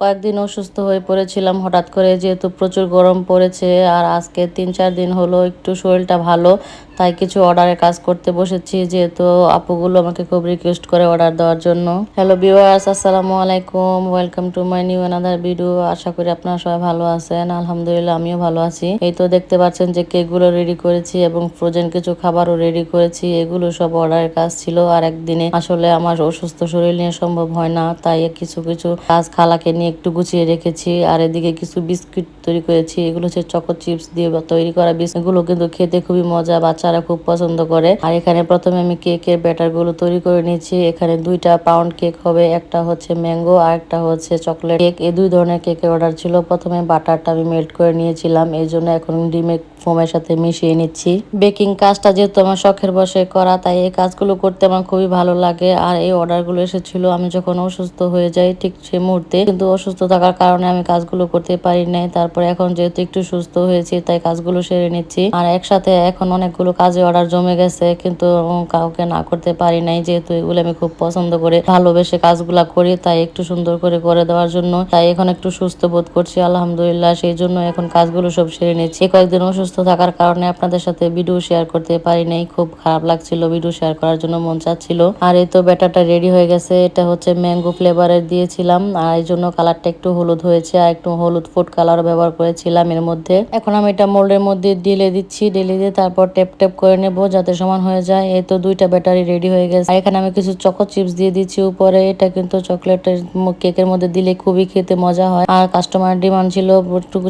কয়েকদিন অসুস্থ হয়ে পড়েছিলাম, হঠাৎ করে যেহেতু প্রচুর গরম পড়েছে আর আজকে তিন চার দিন হলো একটু শরীরটা ভালো, তাই কিছু অর্ডারের কাজ করতে বসেছি যেহেতু আপুগুলো আমাকে খুব রিকোয়েস্ট করে অর্ডার দেওয়ার জন্য। হ্যালো ভিউয়ার্স আসসালামু আলাইকুম welcome to my new another video আশা করি আপনারা সবাই ভালো আছেন, আলহামদুলিল্লাহ আমিও ভালো আছি। এই তো দেখতে পাচ্ছেন যে কেকগুলো রেডি করেছি এবং ফ্রোজেন কিছু খাবারও রেডি করেছি, এগুলো সব অর্ডারের কাজ ছিল আর একদিনে আসলে আমার অসুস্থ শরীর নিয়ে সম্ভব হয় না, তাই কিছু কিছু কাজ খালাকে নিয়ে একটু গুছিয়ে রেখেছি। আর এদিকে কিছু বিস্কিট তৈরি করেছি। এগুলো হচ্ছে চকো চিপস দিয়ে তৈরি করা বিস্কিট। এগুলো কিন্তু খেতে খুবই মজা, বাচ্চারা খুব পছন্দ করে। আর এখানে প্রথমে আমি কেকের ব্যাটারগুলো তৈরি করে নিয়েছি। এখানে দুইটা পাউন্ড কেক হবে, একটা হচ্ছে ম্যাঙ্গো আর একটা হচ্ছে চকলেট কেক এই দুই ধরনের কেকের অর্ডার ছিল। প্রথমে বাটারটা আমি মেল্ট করে নিয়েছিলাম। এই জন্য এখন ডিমের ফোমের সাথে মিশিয়ে নিচ্ছি। বেকিং কাজটা যেহেতু আমার শখের বসে করা, তাই এই কাজগুলো করতে আমার খুবই ভালো লাগে। আর এই অর্ডারগুলো এসেছিল। আমি যখন অসুস্থ হয়ে যাই ঠিক সে মুহূর্তে কিন্তু অসুস্থ থাকার কারণে আমি কাজগুলো করতে পারি নাই। তারপরে এখন যেহেতু একটু সুস্থ হয়েছি, তাই কাজগুলো সেরে নিচ্ছি। আর একসাথে এখন অনেকগুলো কাজে অর্ডার জমে গেছে, কিন্তু কাউকে না করতে পারি নাই। যেহেতু এগুলো আমি খুব পছন্দ করে, ভালোবেসে কাজগুলা করি, তাই একটু সুন্দর করে করে দেওয়ার জন্য। তাই এখন একটু সুস্থ বোধ করছি, আলহামদুলিল্লাহ। সেই জন্য এখন কাজগুলো সব সেরে নিচ্ছি। কয়েকদিন অসুস্থ থাকার কারণে আপনাদের সাথে ভিডিও শেয়ার করতে পারি নাই। খুব খারাপ লাগছিল ভিডিও শেয়ার করার জন্য, মন চাচ্ছিল। আর এই তো ব্যাটারটা রেডি হয়ে গেছে। এটা হচ্ছে ম্যাঙ্গো ফ্লেভারের দিয়েছিলাম। আর এই জন্য কালারটা একটু হলুদ হয়েছে আর একটু হলুদ ফুড কালার ব্যবহার করেছিলাম এর মধ্যে। এখন আমি এটা মোল্ডের মধ্যে ঢেলে দিচ্ছি, ঢেলে দিয়ে তারপর টেপ টেপ করে নেব যাতে সমান হয়ে যায়। এই তো দুইটা ব্যাটারি রেডি হয়ে গেছে। এখানে আমি কিছু চকো চিপস দিয়ে দিচ্ছি উপরে। এটা কিন্তু চকলেটের কেকের মধ্যে দিলে খুবই খেতে মজা হয়। আর কাস্টমার ডিমান্ড ছিল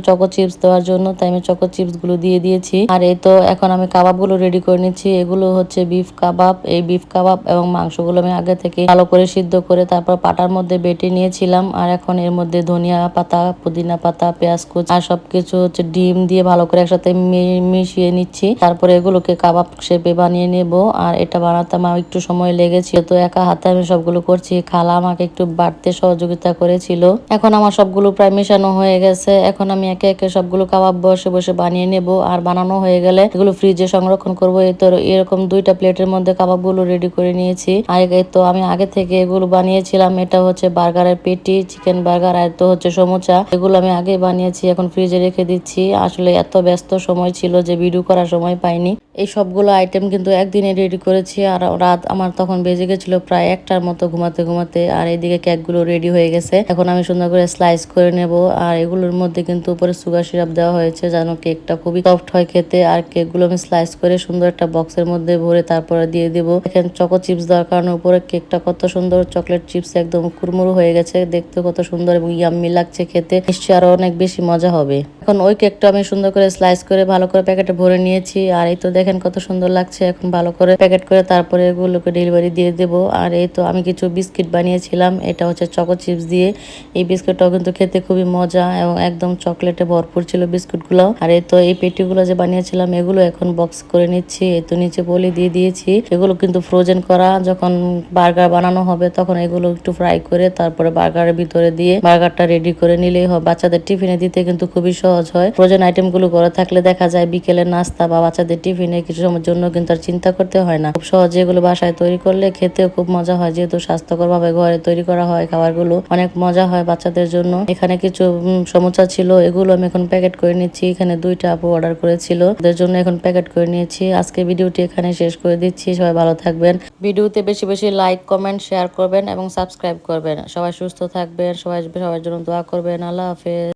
চকো চিপস দেওয়ার জন্য, তাই আমি চকো চিপসগুলো দিয়ে দিয়েছি। আর এই তো এখন আমি কাবাবগুলো রেডি করে নিচ্ছি। এগুলো হচ্ছে বিফ কাবাব এই বিফ কাবাব এবং মাংসগুলো আমি আগে থেকে ভালো করে সিদ্ধ করে তারপর পাটার মধ্যে বেটে নিয়েছিলাম। আর এখন এর মধ্যে ধনিয়া পাতা, পুদিনা পাতা, পেঁয়াজ, কুচ আর সবকিছু হচ্ছে ডিম দিয়ে ভালো করে একসাথে মিশিয়ে নিচ্ছি। তারপরে এগুলোকে কাবাব শেপে বানিয়ে নেব। আর এটা বানাতে আমার একটু সময় লেগেছে। তো একা হাতে আমি সবগুলো করছি, খালা আমাকে একটু বাড়তে সহযোগিতা করেছিল। এখন আমার সবগুলো প্রায় মেশানো হয়ে গেছে। এখন আমি একে একে সবগুলো কাবাব বসে বসে বানিয়ে নেব। আর বানানো হয়ে গেলে এগুলো ফ্রিজে সংরক্ষণ করব। এই তো এরকম দুইটা প্লেটের মধ্যে কাবাবগুলো রেডি করে নিয়েছি। আগে তো আমি আগে থেকে এগুলো বানিয়েছিলাম। এটা হচ্ছে বার্গারের পেটি, চিকেন বার্গার, আর তো হচ্ছে সমুচা। এগুলো আমি আগে বানিয়েছি, এখন ফ্রিজে রেখে দিচ্ছি। আসলে এত ব্যস্ত সময় ছিল যে ভিডিও করার সময় পাইনি। এই সবগুলো আইটেম কিন্তু একদিনে রেডি করেছি, আর রাত আমার তখন বেজে গেছিল প্রায় একটার মতো ঘুমাতে ঘুমাতে, আর এইদিকে কেকগুলো রেডি হয়ে গেছে। এখন আমি সুন্দর করে স্লাইস করে নেব, আর এগুলোর মধ্যে কিন্তু উপরে সুগার সিরাপ দেওয়া হয়েছে, যেন কেকটা খুবই সফট হয় খেতে। আর কেকগুলো আমি স্লাইস করে সুন্দর একটা বক্সের মধ্যে ভরে তারপরে দিয়ে দেবো। এখানে চকো চিপস দেওয়ার কারণে উপরে কেকটা কত সুন্দর চকলেট চিপস একদম কুরমুরু হয়ে গেছে, দেখতে কত সুন্দর। এবং ইয়াম্মি লাগছে খেতে, নিশ্চয়ই আরও অনেক বেশি মজা হবে। এখন ওই কেকটা আমি সুন্দর করে স্লাইস করে ভালো করে প্যাকেটে ভরে নিয়েছি, আর এই তো দেখেন কত সুন্দর লাগছে। এখন ভালো করে প্যাকেট করে তারপরে এগুলোকে ডেলিভারি দিয়ে দেব। আর এই তো আমি কিছু বিস্কিট বানিয়েছিলাম, এটা হচ্ছে চকো চিপস দিয়ে। এই বিস্কুটটাও কিন্তু খেতে খুবই মজা এবং একদম চকলেটে ভরপুর ছিল বিস্কুটগুলো আর এই তো এই পেটিগুলো যে বানিয়েছিলাম, এগুলো এখন বক্স করে নিচ্ছি। এই তো নিচে বলে দিয়ে দিয়েছি। এগুলো কিন্তু ফ্রোজেন করা, যখন বার্গার বানানো হবে, তখন এগুলো একটু ফ্রাই করে তারপরে বার্গারের ভিতরে দিয়ে বার্গারটা রেডি করে নিলেই হয় বাচ্চাদের টিফিনে দিতে কিন্তু খুবই সহজ হয়। প্রয়োজন আইটেমগুলো করে থাকলে দেখা যায় বিকেলে নাস্তা বা বাচ্চাদের টিফিনে কিছু সময়ের জন্য কিন্তু আর চিন্তা করতে হয় না। খুব সহজে এগুলো বাসায় তৈরি করলে খেতেও খুব মজা হয়। যেহেতু স্বাস্থ্যকর ভাবে ঘরে তৈরি করা হয়, খাবারগুলো অনেক মজা হয় বাচ্চাদের জন্য। এখানে কিছু সমস্যা ছিল, এগুলো আমি এখন প্যাকেট করে নিচ্ছি। এখানে দুইটা আপু অর্ডার করেছিল। ওদের জন্য এখন প্যাকেট করে নিয়েছি। আজকে ভিডিওটি এখানে শেষ করে দিচ্ছি। সবাই ভালো থাকবেন। ভিডিওতে বেশি বেশি লাইক কমেন্ট শেয়ার করবেন এবং সাবস্ক্রাইব করবেন। সবাই সুস্থ থাকবেন, সবাই সবার জন্য দোয়া করবেন আল্লাহ হাফেজ